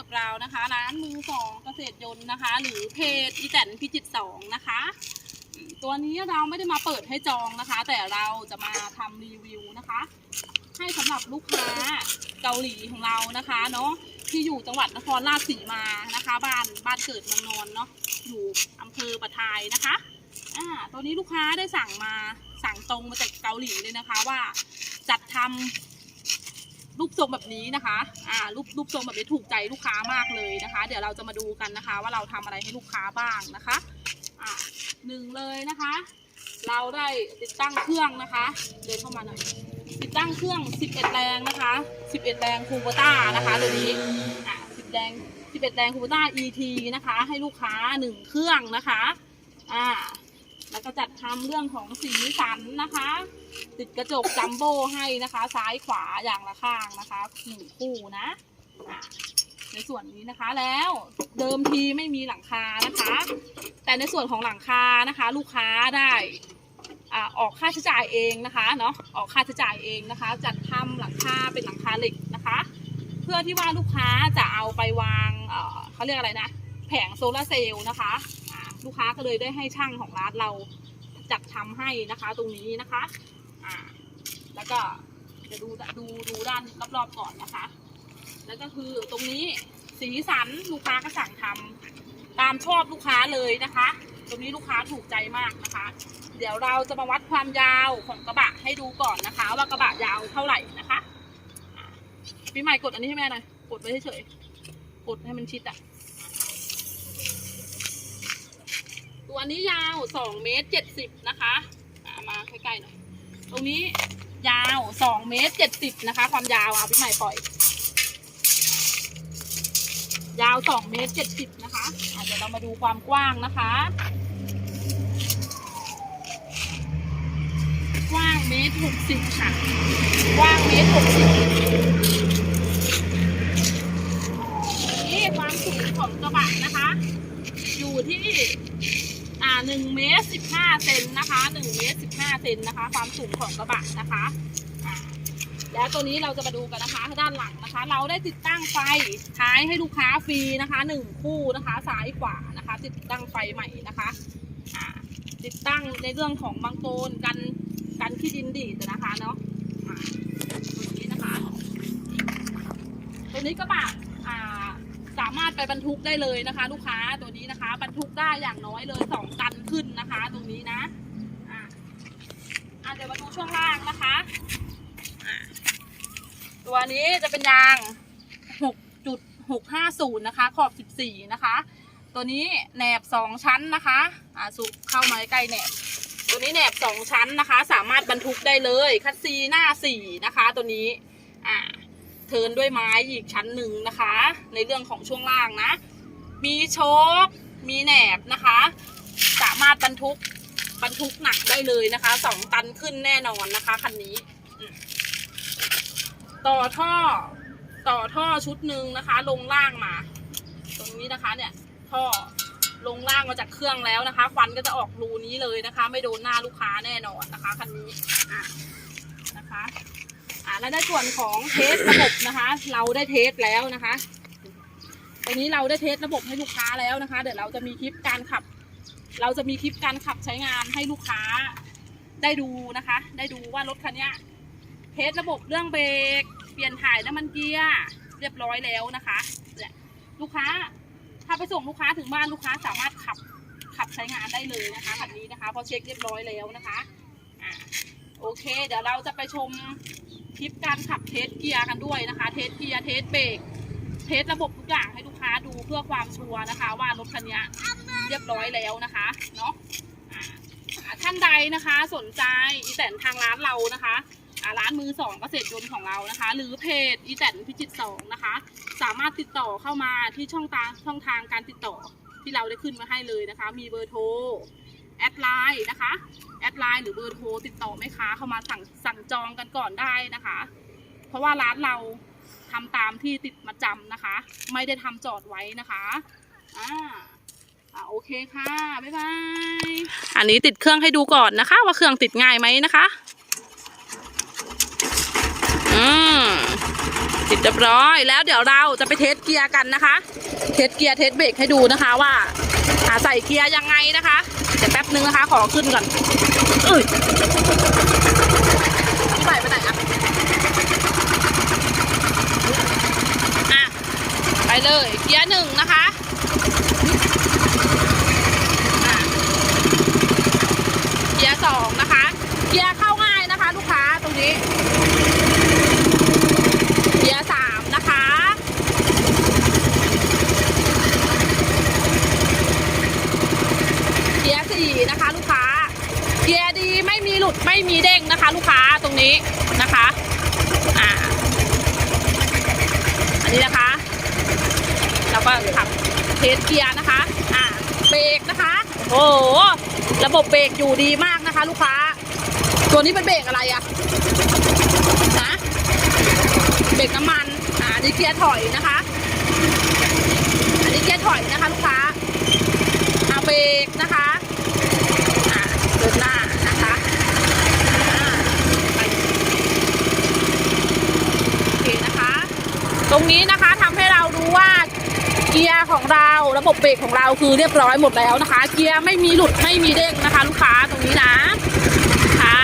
กับเรานะคะ ร้านมือสองเกษตรยนต์นะคะ หรือเพจอีแตนพิจิตสองนะคะ ตัวนี้เราไม่ได้มาเปิดให้จองนะคะ แต่เราจะมาทำรีวิวนะคะ ให้สำหรับลูกค้าเกาหลีของเรานะคะเนาะที่อยู่จังหวัดนครราชสีมานะคะ บ้านบ้านเกิดเมืองนอนเนาะอยู่อำเภอปะทายนะคะอ่าตัวนี้ลูกค้าได้สั่งมาสั่งตรงมาจากเกาหลีเลยนะคะว่าจัดทำ รูปทรงแบบนี้นะคะ อ่า รูปรูปทรงแบบนี้ถูกใจลูกค้ามากเลยนะคะ เดี๋ยวเราจะมาดูกันนะคะ ว่าเราทำอะไรให้ลูกค้าบ้างนะคะ อ่าหนึ่งเลยนะคะ เราได้ติดตั้งเครื่องนะคะ เดินเข้ามาหน่อย ติดตั้งเครื่อง 11 แรงนะคะ 11 แรงคูโบต้านะคะตัวนี้ อะ10แรง11 แรงคูโบต้า ET นะคะ ให้ลูกค้า 1 เครื่องนะคะ อ่า แล้วก็จัดทำเรื่องของสีสันนะคะ ติดกระจกจัมโบ้ให้นะคะ ซ้ายขวาอย่างละข้างนะคะหนึ่งคู่นะ ในส่วนนี้นะคะแล้วเดิมทีไม่มีหลังคานะคะ แต่ในส่วนของหลังคานะคะ ลูกค้าได้อออกค่าใช้จ่ายเองนะคะเนาะออกค่าใช้จ่ายเองนะคะ จัดทำหลังคาเป็นหลังคาเหล็กนะคะ เพื่อที่ว่าลูกค้าจะเอาไปวางเอ่อเขาเรียกอะไรนะ แผงโซลาเซลล์นะคะ ลูกค้าก็เลยได้ให้ช่างของร้านเราจัดทำให้นะคะ ตรงนี้นะคะอ่าแล้วก็จะดูดูดูด้านรอบๆก่อนนะคะ แล้วก็คือตรงนี้สีสันลูกค้าก็สั่งทำตามชอบลูกค้าเลยนะคะ ตรงนี้ลูกค้าถูกใจมากนะคะ เดี๋ยวเราจะมาวัดความยาวของกระบะให้ดูก่อนนะคะ ว่ากระบะยาวเท่าไหร่นะคะพี่ใหม่กดอันนี้ให้แม่หน่อยกดไว้เฉยๆกดให้มันชิดอะ ตัวนี้ยาว2เมตร70นะคะมาใกล้ๆหน่อย ตรงนี้ยาว2เมตร70นะคะ ความยาวอะพี่ใหม่ปล่อย ยาว2เมตร70นะคะอะเดี๋ยวเรามาดูความกว้างนะคะ กว้างเมตรหกสิบค่ะ กว้างเมตรหกสิบนี่ความสูงของกระบะนะคะ อยู่ที่ อ่าหนึ่งเมตรสิบห้าเซนนะคะหนึ่งเมตรสิบห้าเซนนะคะ ความสูงของกระบะนะคะแล้วตัวนี้เราจะมาดูกันนะคะด้านหลังนะคะ เราได้ติดตั้งไฟท้ายให้ลูกค้าฟรีนะคะหนึ่งคู่นะคะซ้ายขวานะคะ ติดตั้งไฟใหม่นะคะติดตั้งในเรื่องของบางโกนกันกันขี้ดินดีดนะคะเนาะตัวนี้นะคะตัวนี้กระบะ สามารถไปบรรทุกได้เลยนะคะ ลูกค้าตัวนี้นะคะ บรรทุกได้อย่างน้อยเลยสองตันขึ้นนะคะ ตรงนี้นะอ่าเดี๋ยวมาดูช่วงล่างนะคะตัวนี้จะเป็นยางหกจุดหกห้าศูนย์นะคะ ขอบสิบสี่นะคะ ตัวนี้แหนบสองชั้นนะคะอ่าสุเข้ามาใกล้แหนบตัวนี้แหนบสองชั้นนะคะ สามารถบรรทุกได้เลยคัดซีหน้าสี่นะคะ ตัวนี้อ่า เทินด้วยไม้อีกชั้นหนึ่งนะคะ ในเรื่องของช่วงล่างนะ มีโชคมีแหนบนะคะ สามารถบรรทุกบรรทุกหนักได้เลยนะคะสองตันขึ้นแน่นอนนะคะคันนี้ ต่อท่อต่อท่อชุดหนึ่งนะคะ ลงล่างมา ตรงนี้นะคะเนี่ยท่อลงล่างมาจากเครื่องแล้วนะคะควันก็จะออกรูนี้เลยนะคะ ไม่โดนหน้าลูกค้าแน่นอนนะคะคันนี้อะนะคะ อ่าแล้วในส่วนของเทสระบบนะคะ เราได้เทสแล้วนะคะตรงนี้เราได้เทสระบบให้ลูกค้าแล้วนะคะ เดี๋ยวเราจะมีคลิปการขับ เราจะมีคลิปการขับใช้งานให้ลูกค้าได้ดูนะคะ ได้ดูว่ารถคันนี้เทสระบบเรื่องเบรกเปลี่ยนถ่ายน้ำมันเกียร์เรียบร้อยแล้วนะคะเนี่ยลูกค้าถ้าไปส่งลูกค้าถึงบ้านลูกค้าสามารถขับขับใช้งานได้เลยนะคะคันนี้นะคะพอเช็คเรียบร้อยแล้วนะคะอ่าโอเค เดี๋ยวเราจะไปชม คลิปการขับเทสเกียร์กันด้วยนะคะ เทสเกียร์เทสเบรกเทสระบบทุกอย่างให้ลูกค้าดูเพื่อความชัวร์นะคะ ว่ารถคันนี้เรียบร้อยแล้วนะคะเนาะท่านใดนะคะสนใจอีแตนทางร้านเรานะคะร้านมือสองเกษตรยนต์ของเรานะคะ หรือเพจอีแตนพิจิตสองนะคะ สามารถติดต่อเข้ามาที่ช่องทางช่องทางการติดต่อที่เราได้ขึ้นมาให้เลยนะคะ มีเบอร์โทร แอดไลน์นะคะแอดไลน์หรือเบอร์โทรติดต่อแม่ค้าเข้ามาสั่งสั่งจองกันก่อนได้นะคะ เพราะว่าร้านเราทำตามที่ติดมาจำนะคะ ไม่ได้ทำจอดไว้นะคะอ่าอ่าโอเคค่ะบ๊ายบายอันนี้ติดเครื่องให้ดูก่อนนะคะ ว่าเครื่องติดง่ายไหมนะคะอืมติดเรียบร้อยแล้วเดี๋ยวเราจะไปเทสเกียร์กันนะคะ เทสเกียร์เทสเบรกให้ดูนะคะว่า อ่าใส่เกียร์ยังไงนะคะเดี๋ยวแป๊บนึงนะคะ ขอขึ้นก่อนเอ้ยพี่ใส่ไปไหนอะอะไปเลยเกียร์หนึ่งนะคะอะเกียร์สองนะคะ เกียร์เข้าง่ายนะคะ ลูกค้าตรงนี้ เกียร์สามนะคะ เกียร์สี่นะคะ ลูกค้า เกียร์ดีไม่ มีหลุดไม่มีเด้งนะคะ ลูกค้าตรงนี้นะคะอ่าอันนี้นะคะ เราก็ขับเทสเกียร์นะคะอ่าเบรกนะคะ โอ้โหระบบเบรกอยู่ดีมากนะคะ ลูกค้า ตัวนี้เป็นเบรกอะไรอะนะเบรกน้ำมันอ่านนี้เกียร์ถอยนะคะ อันนี้เกียร์ถอยนะคะ ลูกค้าอาเบรกนะคะ อ่าเดินหน้านะคะอ่าไปโอเคนะคะ ตรงนี้นะคะทำให้เรารู้ว่า เกียร์ ของเรา ระบบเบรกของเราคือเรียบร้อยหมดแล้วนะคะ เกียร์ไม่มีหลุดไม่มีเด้งนะคะ ลูกค้าตรงนี้นะค่ะ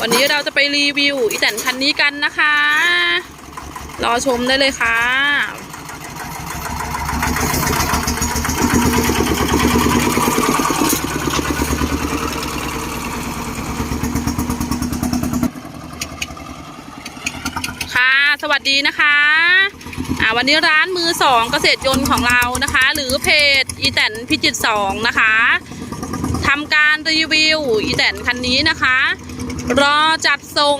วันนี้เราจะไปรีวิวอีแตนคันนี้กันนะคะ รอชมได้เลยค่ะ ค่ะ ส วัสดีนะคะอ่าวันนี้ร้านมือสองเกษตรยนต์ของเรานะคะ หรือเพจอีแตนพิจิตสองนะคะทำการรีวิวอีแตนคันนี้นะคะ รอจัดทรง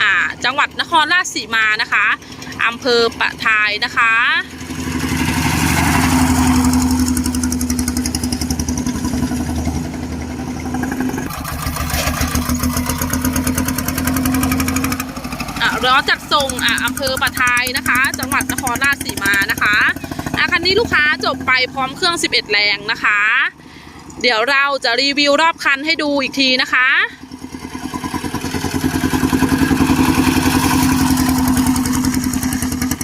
อ่าจังหวัดนครราชสีมานะคะอำเภอปะทายนะคะ อะรอจัดส่งอะอำเภอปะทายนะคะ จังหวัดนครราชสีมานะคะอะคันนี้ลูกค้าจบไปพร้อมเครื่อง 11 แรงนะคะ เดี๋ยวเราจะรีวิวรอบคันให้ดูอีกทีนะคะ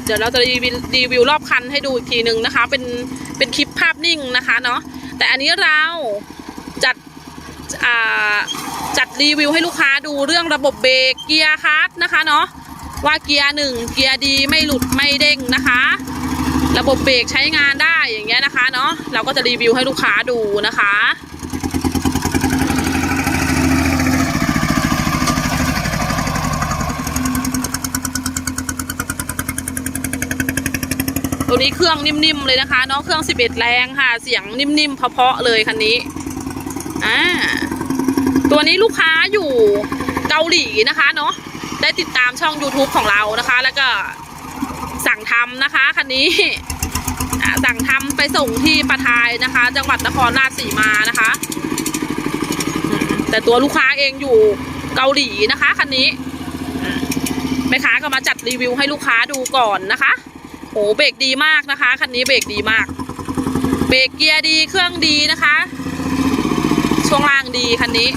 เดี๋ยวเราจะรีวิวรีวิวรอบคันให้ดูอีกทีหนึ่งนะคะ เป็นเป็นคลิปภาพนิ่งนะคะเนาะแต่อันนี้เราจัดจัดรีวิวให้ลูกค้าดูเรื่องระบบเบรกเกียร์คลัตช์นะคะเนาะ ว่าเกียร์หนึ่งเกียร์ดีไม่หลุดไม่เด้งนะคะ ระบบเบรกใช้งานได้อย่างเงี้ยนะคะเนาะเราก็จะรีวิวให้ลูกค้าดูนะคะตัวนี้เครื่องนิ่มๆเลยนะคะเนาะเครื่อง 11 แรงค่ะ เสียงนิ่มๆเพาะๆเลยคันนี้อ่าตัวนี้ลูกค้าอยู่เกาหลีนะคะเนาะ ได้ติดตามช่อง YouTube ของเรานะคะ แล้วก็สั่งทำนะคะคันนี้สั่งทำไปส่งที่ปะทายนะคะ จังหวัดนครราชสีมานะคะ แต่ตัวลูกค้าเองอยู่เกาหลีนะคะคันนี้แม่ค้าก็มาจัดรีวิวให้ลูกค้าดูก่อนนะคะโอ้เบรกดีมากนะคะคันนี้เบรกดีมาก เบรกเกียร์ดีเครื่องดีนะคะ ช่วงล่างดีคันนี้